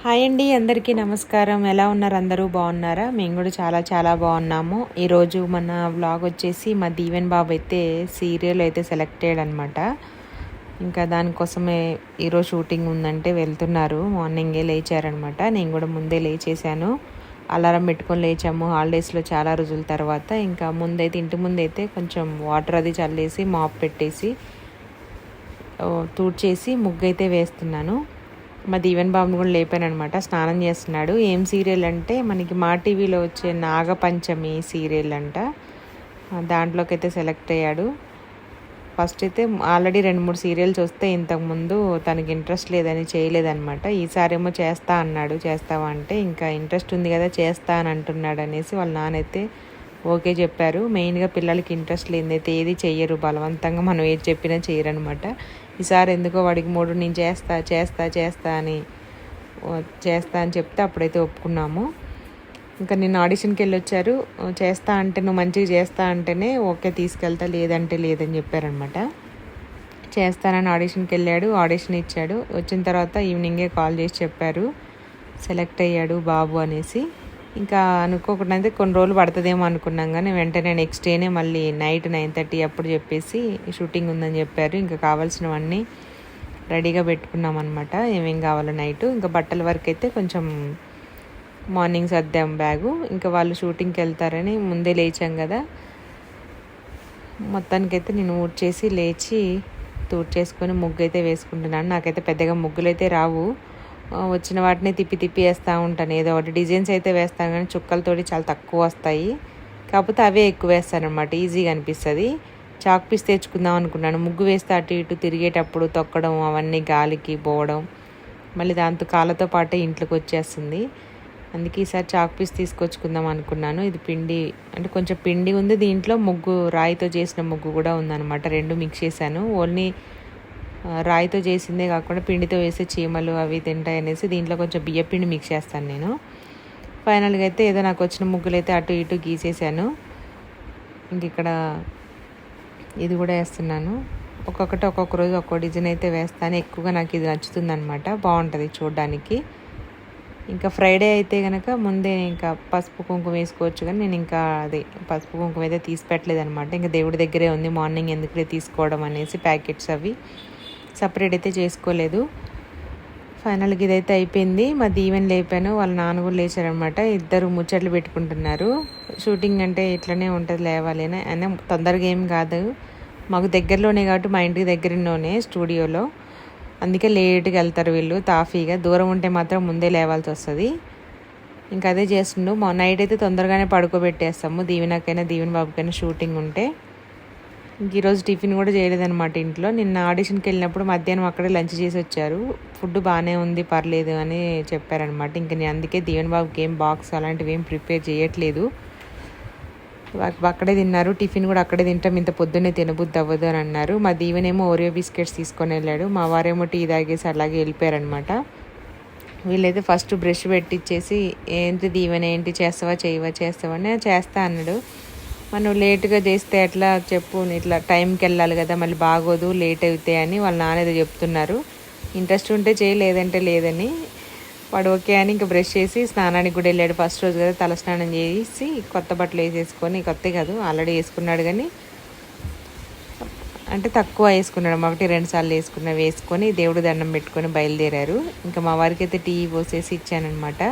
Hi అండి అందరికీ నమస్కారం. ఎలా ఉన్నారు? అందరూ బాగున్నారా? మేము కూడా చాలా చాలా బాగున్నాము. ఈరోజు మన వ్లాగ్ వచ్చేసి మా దీవెన్ బాబు అయితే సీరియల్ అయితే సెలెక్ట్ అనమాట ఇంకా దానికోసమే ఈరోజు షూటింగ్ ఉందంటే వెళ్తున్నారు. మార్నింగే లేచారనమాట నేను కూడా ముందే లేచేసాను అలారం పెట్టుకొని లేచాము. హాలిడేస్లో చాలా రోజుల తర్వాత. ఇంకా ముందైతే ఇంటి ముందైతే కొంచెం వాటర్ అది చల్లేసి మాప్ పెట్టేసి తూడ్చేసి ముగ్గు అయితే వేస్తున్నాను. మా దీవెన్ బాబుని కూడా లేపానమాట స్నానం చేస్తున్నాడు. ఏం సీరియల్ అంటే మనకి మా టీవీలో వచ్చే నాగపంచమి సీరియల్ అంట. దాంట్లోకి అయితే సెలెక్ట్ అయ్యాడు. ఫస్ట్ అయితే ఆల్రెడీ రెండు మూడు సీరియల్స్ వస్తే ఇంతకుముందు తనకి ఇంట్రెస్ట్ లేదని చేయలేదన్నమాట. ఈసారేమో చేస్తా అన్నాడు. చేస్తావా అంటే ఇంకా ఇంట్రెస్ట్ ఉంది కదా చేస్తా అని అంటున్నాడు అనేసి వాళ్ళ నాన్నైతే ఓకే చెప్పారు. మెయిన్గా పిల్లలకి ఇంట్రెస్ట్ లేనిదైతే ఏది చెయ్యరు. బలవంతంగా మనం ఏది చెప్పినా చేయరు అనమాట ఈసారి ఎందుకో వాడికి మూడు నేను చేస్తా చేస్తా చేస్తా అని చేస్తా అని చెప్తే అప్పుడైతే ఒప్పుకున్నాము. ఇంకా నేను ఆడిషన్కి వెళ్ళి వచ్చారు చేస్తా అంటే నువ్వు మంచిగా చేస్తా అంటేనే ఓకే తీసుకెళ్తా లేదంటే లేదని చెప్పారనమాట చేస్తానని ఆడిషన్కి వెళ్ళాడు ఆడిషన్ ఇచ్చాడు. వచ్చిన తర్వాత ఈవినింగే కాల్ చేసి చెప్పారు. సెలెక్ట్ అయ్యాడు బాబు అనేసి. ఇంకా అనుకోకుండా అయితే కొన్ని రోజులు పడుతుందేమో అనుకున్నాం కానీ వెంటనే నెక్స్ట్ డేనే మళ్ళీ నైట్ నైన్ థర్టీ అప్పుడు చెప్పేసి షూటింగ్ ఉందని చెప్పారు. ఇంకా కావాల్సినవన్నీ రెడీగా పెట్టుకున్నాం అనమాట ఏమేం కావాలో నైట్ ఇంకా బట్టల వరకు అయితే కొంచెం మార్నింగ్ సర్దాం బ్యాగు ఇంకా వాళ్ళు షూటింగ్కి వెళ్తారని ముందే లేచాం కదా. మొత్తానికైతే నేను ఊడ్చేసి లేచి తూడ్చేసుకొని ముగ్గు అయితే వేసుకుంటున్నాను. నాకైతే పెద్దగా ముగ్గులు అయితే రావు. వచ్చిన వాటిని తిప్పి తిప్పి వేస్తూ ఉంటాను. ఏదో ఒకటి డిజైన్స్ అయితే వేస్తాను కానీ చుక్కలతోటి చాలా తక్కువ వస్తాయి. కాకపోతే అవే ఎక్కువ వేస్తాను అనమాట ఈజీగా అనిపిస్తుంది. చాక్ పీస్ తెచ్చుకుందాం అనుకున్నాను. ముగ్గు వేస్తే అటు ఇటు తిరిగేటప్పుడు తొక్కడం అవన్నీ గాలికి పోవడం మళ్ళీ దాంతో కాళ్ళతో పాటే ఇంట్లోకి వచ్చేస్తుంది. అందుకే ఈసారి చాక్ పీస్ తీసుకొచ్చుకుందాం అనుకున్నాను. ఇది పిండి అంటే కొంచెం పిండి ఉంది దీంట్లో ముగ్గు రాయితో చేసిన ముగ్గు కూడా ఉందన్నమాట. రెండు మిక్స్ చేశాను. ఓన్లీ రాయితో చేసిందే కాకుండా పిండితో వేసే చీమలు అవి తింటాయి అనేసి దీంట్లో కొంచెం బియ్య పిండి మిక్స్ చేస్తాను నేను. ఫైనల్గా అయితే ఏదో నాకు వచ్చిన ముగ్గులు అయితే అటు ఇటు గీసేసాను. ఇంక ఇక్కడ ఇది కూడా వేస్తున్నాను. ఒక్కొక్కటి ఒక్కొక్క రోజు ఒక్కో డిజైన్ అయితే వేస్తాను. ఎక్కువగా నాకు ఇది నచ్చుతుంది అనమాట బాగుంటుంది చూడడానికి. ఇంకా ఫ్రైడే అయితే కనుక ముందే ఇంకా పసుపు కుంకుమ వేసుకోవచ్చు కానీ నేను ఇంకా అది పసుపు కుంకుమ అయితే తీసి పెట్టలేదు అనమాట ఇంకా దేవుడి దగ్గరే ఉంది. మార్నింగ్ ఎందుకులే తీసుకోవడం అనేసి ప్యాకెట్స్ అవి సపరేట్ అయితే చేసుకోలేదు. ఫైనల్గా ఇదైతే అయిపోయింది. మా దీవెన్ లేపాను. వాళ్ళ నాన్న కూడా లేచారనమాట ఇద్దరు ముచ్చట్లు పెట్టుకుంటున్నారు. షూటింగ్ అంటే ఇట్లనే ఉంటుంది లేవాలి అని. అయినా తొందరగా ఏం కాదు. మాకు దగ్గరలోనే కాబట్టి మా ఇంటికి దగ్గరలోనే స్టూడియోలో. అందుకే లేట్గా వెళ్తారు వీళ్ళు తాఫీగా. దూరం ఉంటే మాత్రం ముందే లేవాల్సి వస్తుంది. ఇంకా అదే చేస్తుండు. మా నైట్ అయితే తొందరగానే పడుకోబెట్టేస్తాము. దీవెనకైనా దీవెన బాబుకైనా షూటింగ్ ఉంటే. ఈరోజు టిఫిన్ కూడా చేయలేదన్నమాట ఇంట్లో. నిన్న ఆడిషన్కి వెళ్ళినప్పుడు మధ్యాహ్నం అక్కడే లంచ్ చేసి వచ్చారు. ఫుడ్ బాగానే ఉంది పర్లేదు అని చెప్పారనమాట ఇంకా నేను అందుకే దీవెన్ బాబుకి ఏం బాక్స్ అలాంటివి ఏం ప్రిపేర్ చేయట్లేదు. అక్కడే తిన్నారు. టిఫిన్ కూడా అక్కడే తింటాం. ఇంత పొద్దున్నే తినబుద్ది అవ్వదు అని అన్నారు. మా దీవెనేమో ఓరియో బిస్కెట్స్ తీసుకొని వెళ్ళాడు. మా వారేమో టీ తాగేసి అలాగే వెళ్ళిపోయారనమాట వీళ్ళైతే ఫస్ట్ బ్రష్ పెట్టించేసి ఏంటి దీవెన ఏంటి చేస్తావా చేయవా చేస్తావా? అని చేస్తా అన్నాడు. మనం లేట్గా చేస్తే ఎట్లా చెప్పు ఇట్లా టైంకి వెళ్ళాలి కదా మళ్ళీ బాగోదు లేట్ అవుతాయి అని వాళ్ళ నాన్న ఏదో చెప్తున్నారు. ఇంట్రెస్ట్ ఉంటే చేయి లేదంటే లేదని. వాడు ఓకే అని ఇంకా బ్రష్ చేసి స్నానానికి కూడా వెళ్ళాడు ఫస్ట్ రోజు కదా తల స్నానం చేసి కొత్త బట్టలు వేసేసుకొని కొత్త కాదు ఆల్రెడీ వేసుకున్నాడు కానీ అంటే తక్కువ వేసుకున్నాడు. ఒకటి రెండు సార్లు వేసుకున్న వేసుకొని దేవుడు దండం పెట్టుకొని బయలుదేరారు. ఇంకా మా వారికి అయితే టీ పోసేసి ఇచ్చానమాట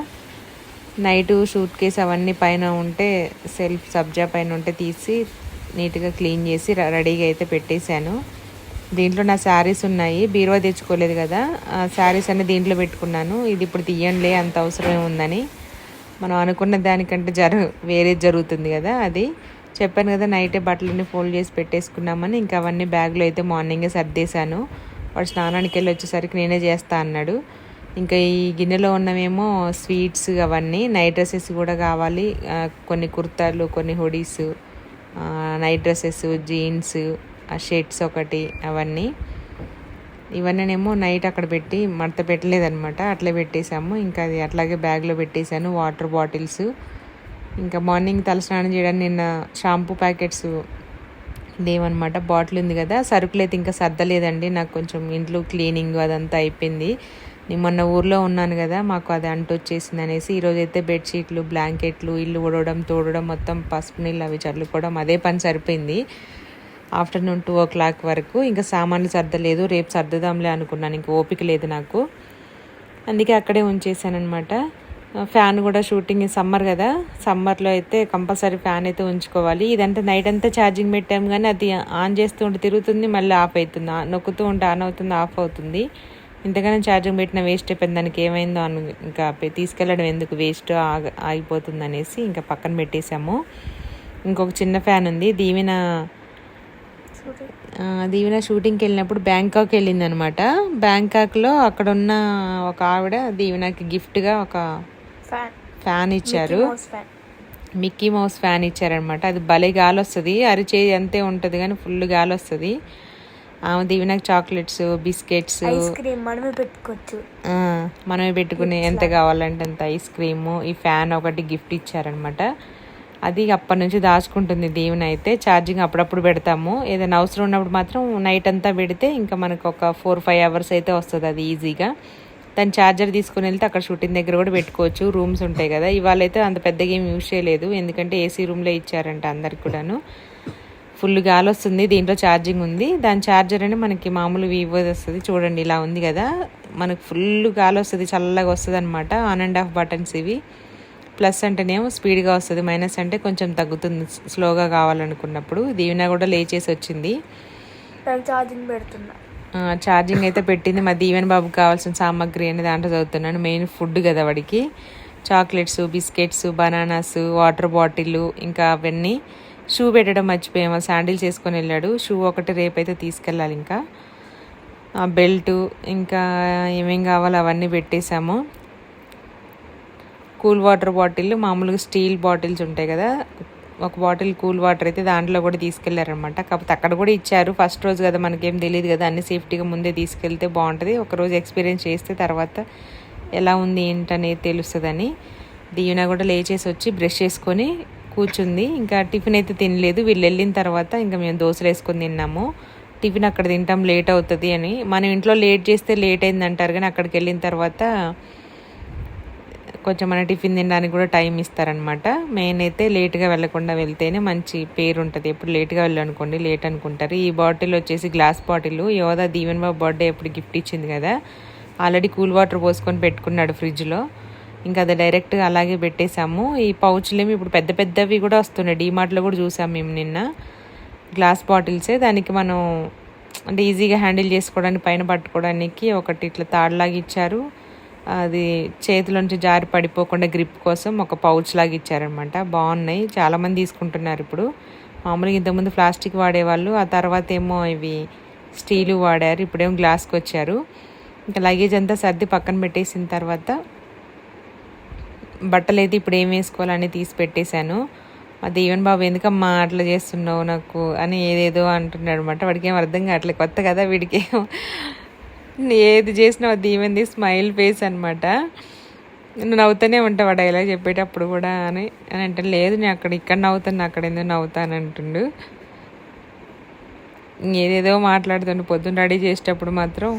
నైట్ షూట్ కేస్ అవన్నీ పైన ఉంటే సెల్ఫ్ సబ్జా పైన ఉంటే తీసి నీట్గా క్లీన్ చేసి రెడీగా అయితే పెట్టేశాను. దీంట్లో నా శారీస్ ఉన్నాయి. బీరువా తెచ్చుకోలేదు కదా. ఆ శారీస్ అన్ని దీంట్లో పెట్టుకున్నాను. ఇది ఇప్పుడు తీయండిలే అంత అవసరం ఉందని. మనం అనుకున్న దానికంటే జర వేరే జరుగుతుంది కదా అది. చెప్పాను కదా నైటే బట్టలన్నీ ఫోల్డ్ చేసి పెట్టేసుకున్నామని. ఇంకా అవన్నీ బ్యాగ్లో అయితే మార్నింగే సర్దేశాను. వాడు స్నానానికి వెళ్ళి వచ్చేసరికి నేనే చేస్తా అన్నాడు. ఇంకా ఈ గిన్నెలో ఉన్నవేమో స్వీట్స్ అవన్నీ నైట్ డ్రెస్సెస్ కూడా కావాలి. కొన్ని కుర్తాలు కొన్ని hoodies night dresses jeans shirts ఒకటి అవన్నీ. ఇవన్నీనేమో నైట్ అక్కడ పెట్టి మడత పెట్టలేదనమాట అట్లే పెట్టేశాము. ఇంకా అది అట్లాగే బ్యాగ్లో పెట్టేశాను. Water bottles. ఇంకా మార్నింగ్ తలస్నానం చేయడానికి నిన్న షాంపూ ప్యాకెట్స్ లేవన్నమాట. బాటిల్ ఉంది కదా సరుకులు అయితే ఇంకా సర్దలేదండి. నాకు కొంచెం ఇంట్లో క్లీనింగ్ అదంతా అయిపోయింది. నేను మొన్న ఊర్లో ఉన్నాను కదా మాకు అది అంటు వచ్చేసింది అనేసి ఈరోజు అయితే బెడ్షీట్లు బ్లాంకెట్లు ఇల్లు ఉడవడం తోడడం మొత్తం పసుపు నీళ్ళు అవి చల్లుకోవడం అదే పని సరిపోయింది. ఆఫ్టర్నూన్ టూ ఓ క్లాక్ వరకు ఇంకా సామాన్లు సర్దలేదు రేపు సర్దుదాంలే అనుకున్నాను ఇంక ఓపిక లేదు నాకు. అందుకే అక్కడే ఉంచేసాను అనమాట ఫ్యాన్ కూడా షూటింగ్ సమ్మర్ కదా సమ్మర్లో అయితే కంపల్సరీ ఫ్యాన్ అయితే ఉంచుకోవాలి. ఇదంతా నైట్ అంతా ఛార్జింగ్ పెట్టాం కానీ అది ఆన్ చేస్తూ ఉంటే తిరుగుతుంది మళ్ళీ ఆఫ్ అవుతుంది ఆ- నొక్కుతూ ఉంటే ఆన్ అవుతుంది ఆఫ్ అవుతుంది. ఇంతగానో ఛార్జింగ్ పెట్టిన వేస్ట్ అయిపోయింది దానికి ఏమైందో అను ఇంకా తీసుకెళ్ళడం ఎందుకు? వేస్ట్ ఆగ ఆగిపోతుంది అనేసి ఇంకా పక్కన పెట్టేశాము. ఇంకొక చిన్న ఫ్యాన్ ఉంది. దీవెన దీవెన షూటింగ్కి వెళ్ళినప్పుడు బ్యాంకాక్ వెళ్ళింది అనమాట బ్యాంకాక్లో అక్కడ ఉన్న ఒక ఆవిడ దీవెనకి గిఫ్ట్గా ఒక ఫ్యాన్ ఇచ్చారు. మిక్కీ మౌస్ ఫ్యాన్ ఇచ్చారనమాట. అది భలే గాలి వస్తుంది అరిచే అంతే ఉంటుంది కానీ ఫుల్ గాలి వస్తుంది ఆమె దీవెనకి చాక్లెట్స్ బిస్కెట్స్. ఐస్ క్రీమ్ మనమే పెట్టుకోవచ్చు. మనమే పెట్టుకునే ఎంత కావాలంటే అంత ఐస్ క్రీము. ఈ ఫ్యాన్ ఒకటి గిఫ్ట్ ఇచ్చారనమాట. అది అప్పటి నుంచి దాచుకుంటుంది దీవెన అయితే. ఛార్జింగ్ అప్పుడప్పుడు పెడతాము. ఏదైనా అవసరం ఉన్నప్పుడు మాత్రం నైట్ అంతా పెడితే ఇంకా మనకు ఒక ఫోర్ ఫైవ్ అవర్స్ అయితే వస్తుంది అది ఈజీగా. దాని ఛార్జర్ తీసుకుని వెళ్తే అక్కడ షూటింగ్ దగ్గర కూడా పెట్టుకోవచ్చు. రూమ్స్ ఉంటాయి కదా. ఇవాళ అయితే అంత పెద్దగా ఏం యూజ్ చేయలేదు. ఎందుకంటే ఏసీ రూమ్లో ఇచ్చారంట అందరికి కూడాను. ఫుల్ గాలి వస్తుంది దీంట్లో ఛార్జింగ్ ఉంది. దాని ఛార్జర్ అని మనకి మామూలు వివో వస్తుంది. చూడండి ఇలా ఉంది కదా. మనకు ఫుల్ గాలి వస్తుంది చల్లగా వస్తుంది అనమాట ఆన్ అండ్ ఆఫ్ బటన్స్ ఇవి. ప్లస్ అంటేనేమో స్పీడ్గా వస్తుంది మైనస్ అంటే కొంచెం తగ్గుతుంది స్లోగా కావాలనుకున్నప్పుడు. దీవెన కూడా లేచేసి వచ్చింది. ఛార్జింగ్ పెడుతున్నా. ఛార్జింగ్ అయితే పెట్టింది. మా దీవెన బాబుకి కావాల్సిన సామాగ్రి అని దాంట్లో చదువుతున్నాను. మెయిన్ ఫుడ్ కదా వాడికి. Chocolates biscuits bananas water bottle ఇంకా అవన్నీ. షూ పెట్టడం మర్చిపోయాము శాండిల్స్ వేసుకొని వెళ్ళాడు. షూ ఒకటి రేపైతే తీసుకెళ్ళాలి ఇంకా. బెల్ట్ ఇంకా ఏమేం కావాలో అవన్నీ పెట్టేశాము. కూల్ వాటర్ బాటిల్ మామూలుగా స్టీల్ బాటిల్స్ ఉంటాయి కదా. ఒక బాటిల్ కూల్ వాటర్ అయితే దాంట్లో కూడా తీసుకెళ్ళారనమాట కాకపోతే అక్కడ కూడా ఇచ్చారు. ఫస్ట్ రోజు కదా మనకేం తెలియదు కదా. అన్ని సేఫ్టీగా ముందే తీసుకెళ్తే బాగుంటుంది. ఒక రోజు ఎక్స్పీరియన్స్ చేస్తే తర్వాత ఎలా ఉంది ఏంటనేది తెలుస్తుందని. దీవెన కూడా లేచేసి వచ్చి బ్రష్ చేసుకొని కూర్చుంది. ఇంకా టిఫిన్ అయితే తినలేదు. వీళ్ళు వెళ్ళిన తర్వాత ఇంకా మేము దోశలు వేసుకొని తిన్నాము. టిఫిన్ అక్కడ తింటాం లేట్ అవుతుంది అని. మనం ఇంట్లో లేట్ చేస్తే లేట్ అయింది అంటారు కానీ అక్కడికి వెళ్ళిన తర్వాత కొంచెం మన టిఫిన్ తినడానికి కూడా టైం ఇస్తారనమాట మెయిన్ అయితే లేట్గా వెళ్ళకుండా వెళ్తేనే మంచి పేరు ఉంటుంది. ఎప్పుడు లేట్గా వెళ్ళనుకోండి లేట్ అనుకుంటారు. ఈ బాటిల్ వచ్చేసి గ్లాస్ బాటిల్. యోదా దీవెన్ బాబు బర్త్డే ఎప్పుడు గిఫ్ట్ ఇచ్చింది కదా. ఆల్రెడీ కూల్ వాటర్ పోసుకొని పెట్టుకున్నాడు ఫ్రిడ్జ్లో. ఇంకా అది డైరెక్ట్గా అలాగే పెట్టేశాము. ఈ పౌచ్లేమి ఇప్పుడు పెద్ద పెద్దవి కూడా వస్తున్నాయి. డీమార్ట్లో కూడా చూసాం మేము నిన్న. గ్లాస్ బాటిల్సే. దానికి మనం అంటే ఈజీగా హ్యాండిల్ చేసుకోవడానికి పైన పట్టుకోవడానికి ఒకటి ఇట్లా తాడులాగా ఇచ్చారు. అది చేతిలోంచి జారి పడిపోకుండా గ్రిప్ కోసం ఒక పౌచ్ లాగా ఇచ్చారనమాట బాగున్నాయి. చాలామంది తీసుకుంటున్నారు ఇప్పుడు. మామూలుగా ఇంతకుముందు ప్లాస్టిక్ వాడేవాళ్ళు. ఆ తర్వాత ఏమో ఇవి స్టీలు వాడారు. ఇప్పుడేమో గ్లాస్కి వచ్చారు. ఇంకా లగేజ్ అంతా సర్ది పక్కన పెట్టేసిన తర్వాత బట్టలు అయితే ఇప్పుడు ఏం వేసుకోవాలని తీసి పెట్టేశాను. మా దీవెన్ బాబు ఎందుకమ్మా అట్లా చేస్తున్నావు నాకు అని ఏదేదో అంటున్నాడు అనమాట వాడికి ఏం అర్థం కావట్లేదు. కొత్త కదా వీడికి ఏది చేసినా దీవెంది స్మైల్ ఫేస్ అనమాట నువ్వు నవ్వుతూనే ఉంటావు వాడు ఇలా చెప్పేటప్పుడు కూడా అని. అని అంటే లేదు నేను అక్కడ ఇక్కడ నవ్వుతాను అక్కడ ఎందుకు నవ్వుతాను అంటుండు. ఏదేదో మాట్లాడుతుండు. పొద్దున్న రెడీ చేసేటప్పుడు మాత్రం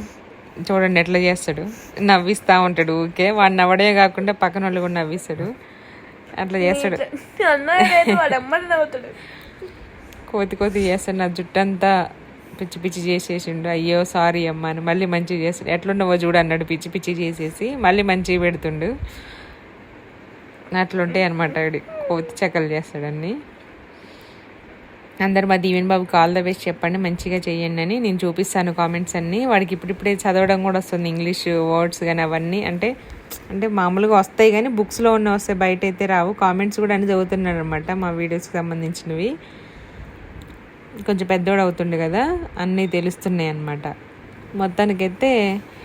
చూడండి ఎట్లా చేస్తాడు. నవ్విస్తూ ఉంటాడు. ఊరికే వాడు నవ్వడే కాకుండా పక్కన వాళ్ళు కూడా నవ్విస్తాడు. అట్లా చేస్తాడు. కోతి కోతి చేస్తాడు. నా జుట్టు అంతా పిచ్చి పిచ్చి చేసేసిండు. అయ్యో సారీ అమ్మ అని మళ్ళీ మంచిగా చేస్తాడు. ఎట్లుండవో చూడు అన్నాడు. పిచ్చి పిచ్చి చేసేసి మళ్ళీ మంచిగా పెడుతుండు. అట్లుంటాయి అనమాట కోతి చెక్కలు చేస్తాడు అన్నీ. అందరు మా దీవెన్ బాబు కాల్ ద బెస్ట్ చెప్పండి మంచిగా చేయండి అని నేను చూపిస్తాను కామెంట్స్ అన్నీ. వాడికి ఇప్పుడిప్పుడే చదవడం కూడా వస్తుంది ఇంగ్లీష్ వర్డ్స్ కానీ అవన్నీ. అంటే అంటే మామూలుగా వస్తాయి కానీ బుక్స్లో ఉన్న వస్తాయి బయట అయితే రావు. కామెంట్స్ కూడా అన్ని చదువుతున్నాడు అనమాట మా వీడియోస్కి సంబంధించినవి. కొంచెం పెద్దోడు అవుతుండే కదా అన్నీ తెలుస్తున్నాయి అన్నమాట. మొత్తానికైతే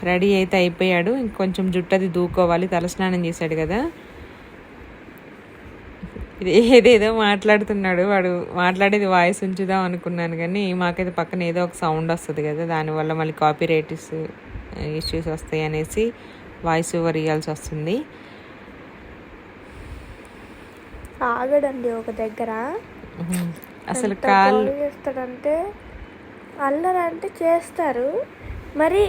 రెడీ అయితే అయిపోయాడు. ఇంకొంచెం జుట్టు అది దూకోవాలి తలస్నానం చేశాడు కదా. ఇది ఏదేదో మాట్లాడుతున్నాడు. వాడు మాట్లాడేది వాయిస్ ఉంచుదాం అనుకున్నాను కానీ మాకైతే పక్కన ఏదో ఒక సౌండ్ వస్తుంది కదా దానివల్ల మళ్ళీ కాపీ రైట్స్ ఇష్యూస్ వస్తాయి అనేసి వాయిస్ ఓవర్ ఇవ్వాల్సి వస్తుంది. ఆగడండి ఒక దగ్గర. అసలు గోల చేస్తాడంటే అల్లరి అంటే చేస్తారు. మరి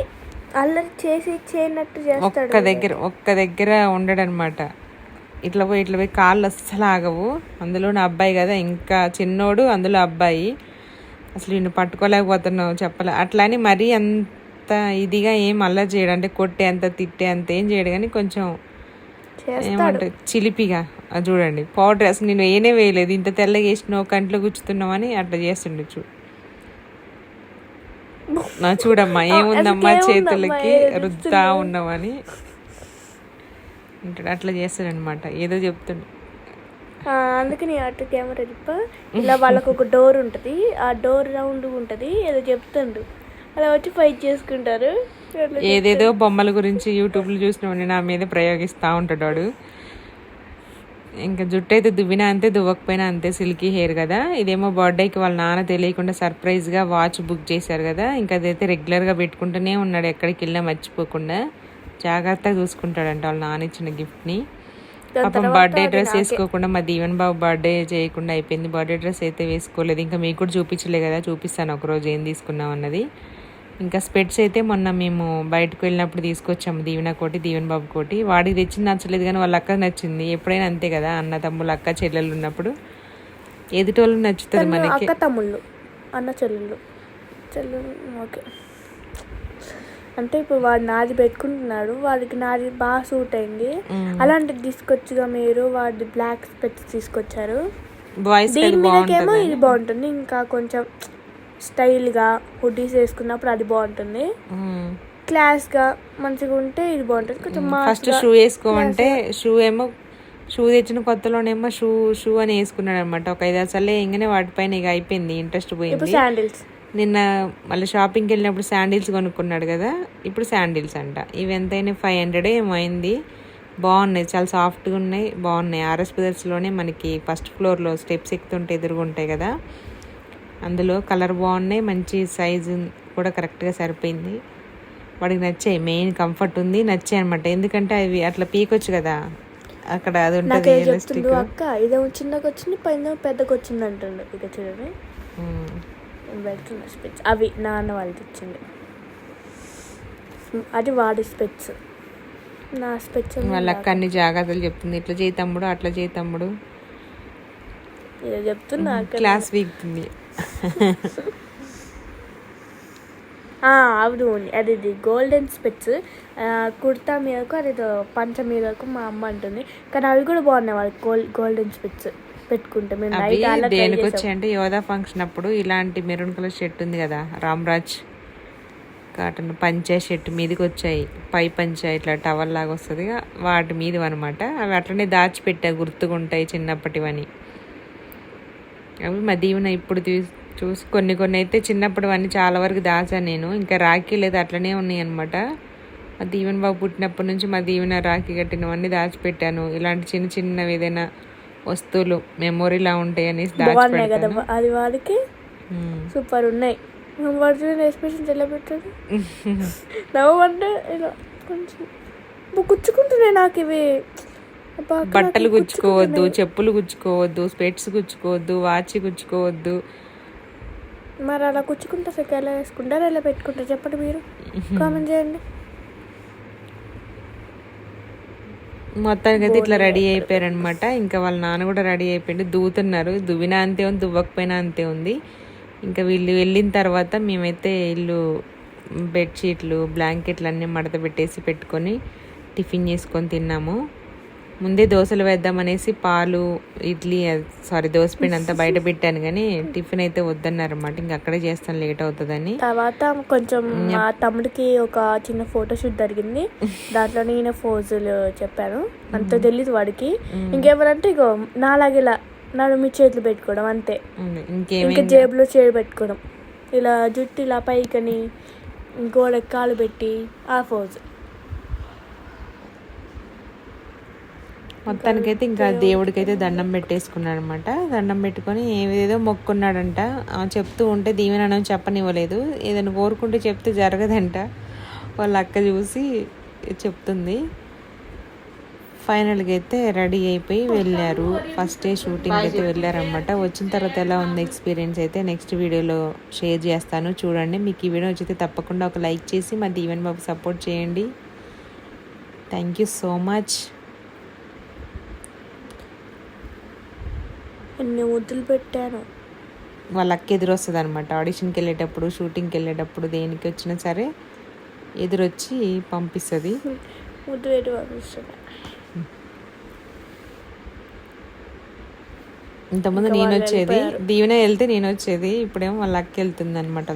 అల్లరి చేసి చేయనట్టు చేస్తాడు. ఒక్క దగ్గర ఒక్క దగ్గర ఉండడనమాట. ఇట్లా పోయి ఇట్లా పోయి కాళ్ళు అస్సలు ఆగవు. అందులో నా అబ్బాయి కదా ఇంకా చిన్నోడు అందులో అబ్బాయి. అసలు ఈయన పట్టుకోలేకపోతున్నావు చెప్పలే. అట్లా అని మరీ అంత ఇదిగా ఏం అల్లరి చేయడు. అంటే కొట్టే అంత తిట్టే అంత ఏం చేయడు. కానీ కొంచెం చేస్తాడు. ఏమంటారు? చిలిపిగా. అది చూడండి. పౌడర్ అసలు నేను ఏనే వేయలేదు. ఇంత తెల్లగా వేసినావు కంట్లో గుచ్చుతున్నామని అట్లా చేస్తుండొచ్చు నా చూడమ్మా ఏముందమ్మా చేతులకి? రుద్దా ఉన్నామని అంటాడు అట్లా చేస్తాడనమాట ఏదో చెప్తుండు. అందుకని అటు కెమెరా తిప్ప. ఇలా వాళ్ళకు ఒక డోర్ ఉంటుంది. ఆ డోర్ రౌండ్ ఉంటుంది. ఏదో చెప్తుండు. అలా వచ్చి ఫైట్ చేసుకుంటారు. ఏదేదో బొమ్మల గురించి యూట్యూబ్లో చూసినవని నా మీద ప్రయోగిస్తూ ఉంటాడు వాడు. ఇంకా జుట్టు అయితే దువ్వినా అంతే దువ్వకపోయినా అంతే. సిల్కీ హెయిర్ కదా. ఇదేమో బర్త్డేకి వాళ్ళ నాన్న తెలియకుండా సర్ప్రైజ్గా వాచ్ బుక్ చేశారు కదా. ఇంకా అదైతే రెగ్యులర్గా పెట్టుకుంటూనే ఉన్నాడు. ఎక్కడికి వెళ్ళినా మర్చిపోకుండా. జాగ్రత్తగా చూసుకుంటాడంట వాళ్ళ నాన్న ఇచ్చిన గిఫ్ట్ని. పాపం బర్త్డే డ్రెస్ వేసుకోకుండా మా దీవెన్ బాబు బర్త్డే చేయకుండా అయిపోయింది. బర్త్డే డ్రెస్ అయితే వేసుకోలేదు. ఇంకా మీకు కూడా చూపించలే కదా చూపిస్తాను ఒకరోజు ఏం తీసుకున్నాం అన్నది. ఇంకా స్పెట్స్ అయితే మొన్న మేము బయటకు వెళ్ళినప్పుడు తీసుకొచ్చాము దీవెన కోటి దీవెన్ బాబు కోటి. వాడికి తెచ్చింది నచ్చలేదు కానీ వాళ్ళ అక్క నచ్చింది. ఎప్పుడైనా అంతే కదా అన్న తమ్ముళ్ళు అక్క చెల్లెలు ఉన్నప్పుడు. ఎదుటోళ్ళు నచ్చుతుంది మనకి. అక్క తమ్ముళ్ళు అన్న చెల్లెళ్ళు. చెల్లెళ్ళు ఓకే. అంటే ఇప్పుడు వాడు నాది పెట్టుకుంటున్నాడు వాడికి నాది బాగా సూట్ అయింది. అలాంటిది తీసుకొచ్చుగా మీరు వాడి బ్లాక్ స్పెట్స్ తీసుకొచ్చారు. బాయ్స్ దీని మీదకేమో ఇది బాగుంటుంది. ఇంకా కొంచెం స్టైల్గా హుడ్డీస్ వేసుకున్నప్పుడు అది బాగుంటుంది. క్లాస్గా మంచిగా ఉంటే ఇది బాగుంటుంది. కొంచెం ఫస్ట్ షూ వేసుకోమంటే షూ ఏమో షూ తెచ్చిన కొత్తలోనేమో షూ షూ అని వేసుకున్నాడు అనమాట ఒక ఐదు సార్లు వేయగానే వాటిపైన ఇక అయిపోయింది ఇంట్రెస్ట్ ఇప్పుడు పోయింది శాండిల్స్ నిన్న మళ్ళీ షాపింగ్కి వెళ్ళినప్పుడు శాండిల్స్ కొనుక్కున్నాడు కదా ఇప్పుడు శాండిల్స్ అంట. ఇవి ఎంతైనా ఫైవ్ హండ్రెడ్ ఏమో అయింది. బాగున్నాయి చాలా సాఫ్ట్గా ఉన్నాయి బాగున్నాయి. ఆర్ఎస్ బ్రదర్స్లోనే మనకి ఫస్ట్ ఫ్లోర్లో స్టెప్స్ ఎక్కుతుంటే ఎదురుగా ఉంటాయి కదా అందులో కలర్ బాగున్నాయి మంచి సైజు కూడా కరెక్ట్గా సరిపోయింది. వాడికి నచ్చాయి మెయిన్ కంఫర్ట్ ఉంది నచ్చాయి అనమాట ఎందుకంటే అవి అట్లా పీకొచ్చు కదా అక్కడ అది ఉంటుంది అక్క ఇదేమో చిన్నగా వచ్చింది పైన పెద్దగా వచ్చింది అంటుండు. ఇక చూడండి పెడుతున్నా స్పెట్స్. అవి నాన్న వాళ్ళు తెచ్చింది అది వాడి స్పెట్స్. నా స్పెట్స్ వాళ్ళ అక్క అన్ని జాగ్రత్తలు చెప్తుంది. ఇట్లా చేయి తమ్ముడు అట్లా చేయి తమ్ముడు. చెప్తున్నా క్లాస్ వీక్తుంది అవును. అది ఇది గోల్డెన్ స్పెట్స్. కుర్తా మీదకు అది పంచ మీదకు మా అమ్మ అంటుంది. కానీ అవి కూడా బాగున్నాయి వాళ్ళకి గోల్డ్ గోల్డెన్ స్పెట్స్. పెట్టుకుంటే. మేము దేనికి. వచ్చాయంటే యోధా ఫంక్షన్ అప్పుడు ఇలాంటి మెరూన్ కలర్ షర్ట్ ఉంది కదా రామ్రాజ్ కాటన్ పంచే షర్ట్ మీదకి వచ్చాయి పై పంచ ఇట్లా టవల్ లాగా వస్తుంది వాటి మీద అనమాట అవి అట్లనే దాచిపెట్టా గుర్తుగా ఉంటాయి చిన్నప్పటివని. అవి మా దీవెన ఇప్పుడు చూసి కొన్ని కొన్ని అయితే చిన్నప్పుడు అన్నీ చాలా వరకు దాచాను నేను. ఇంకా రాఖీ లేదు అట్లనే ఉన్నాయి అనమాట మా దీవెన బాబు పుట్టినప్పటి నుంచి మా దీవెన రాఖీ కట్టినవన్నీ దాచిపెట్టాను. ఇలాంటి చిన్న చిన్నవి ఏదైనా వస్తువులు మెమొరీలా ఉంటాయి అనేసి బాగున్నాయి కదా అది వాళ్ళకి ఉమ్. సూపర్ ఉన్నాయి. ఎక్స్ప్రెషన్స్ ఎలా పెట్టారు? నవ్వంటే ఇలా కొంచెం గుచ్చుకుంటున్నాయి నాకు ఇవి. బట్టలు గుచ్చుకోవద్దు చెప్పులు గుచ్చుకోవద్దు స్పెట్స్ గుచ్చుకోవద్దు వాచ్ గుచ్చుకోవద్దు. మరి అలా గుచ్చుకుంటే అసలు ఎలా వేసుకుంటారు ఎలా పెట్టుకుంటారు? చెప్పండి మీరు. కామెంట్ చేయండి. మొత్తానికి అయితే ఇట్లా రెడీ అయిపోయారనమాట ఇంకా వాళ్ళ నాన్న కూడా రెడీ అయిపోయింది దూతున్నారు. దువ్వినా అంతే ఉంది దువ్వకపోయినా అంతే ఉంది. ఇంకా వీళ్ళు వెళ్ళిన తర్వాత మేమైతే ఇల్లు బెడ్షీట్లు బ్లాంకెట్లు అన్నీ మడత పెట్టేసి పెట్టుకొని టిఫిన్ చేసుకొని తిన్నాము. ముందే దోశలు వేద్దామనేసి పాలు ఇడ్లీ సారీ దోశ పిండి అంతా బయట పెట్టాను కానీ టిఫిన్ అయితే వద్దన్నారు అనమాట ఇంకా అక్కడే చేస్తాను లేట్ అవుతుందని. తర్వాత కొంచెం మా తమ్ముడికి ఒక చిన్న ఫోటోషూట్ జరిగింది. దాంట్లో నేను ఫోజులు చెప్పాను. అంత తెలీదు వాడికి. ఇంకేమనంటే ఇగో నాలాగేలా నడు మీ చేతులు పెట్టుకోవడం అంతే. ఇంకా జేబులో చేయి పెట్టుకోవడం. ఇలా జుట్టు ఇలా పైకని గోడ కాలు పెట్టి ఆ ఫోజు. మొత్తానికైతే ఇంకా దేవుడికైతే దండం పెట్టేసుకున్నాడు అనమాట దండం పెట్టుకొని ఏదేదో మొక్కున్నాడంట. చెప్తూ ఉంటే దీవెనని చెప్పనివ్వలేదు. ఏదైనా కోరుకుంటే చెప్తే జరగదంట. వాళ్ళ అక్క చూసి చెప్తుంది. ఫైనల్గా అయితే రెడీ అయిపోయి వెళ్ళారు. ఫస్ట్ డే షూటింగ్ అయితే వెళ్ళారనమాట. వచ్చిన తర్వాత ఎలా ఉంది ఎక్స్పీరియన్స్ అయితే నెక్స్ట్ వీడియోలో షేర్ చేస్తాను. చూడండి మీకు ఈ వీడియో వచ్చితే తప్పకుండా ఒక లైక్ చేసి మా దీవెన్ బాబు సపోర్ట్ చేయండి. థ్యాంక్ యూ సో మచ్ ఎన్ని ముద్దులు పెట్టాను. వాళ్ళ అక్క ఎదురు వస్తుంది అనమాట ఆడిషన్కి వెళ్ళేటప్పుడు షూటింగ్కి వెళ్ళేటప్పుడు దేనికి వచ్చినా సరే ఎదురొచ్చి పంపిస్తుంది. ముద్దు పెట్టి పంపిస్తున్నా ఇంతకుముందు నేను వచ్చేది. దీవెన వెళ్తే నేను వచ్చేది ఇప్పుడేమో వాళ్ళ అక్క వెళ్తుంది అనమాట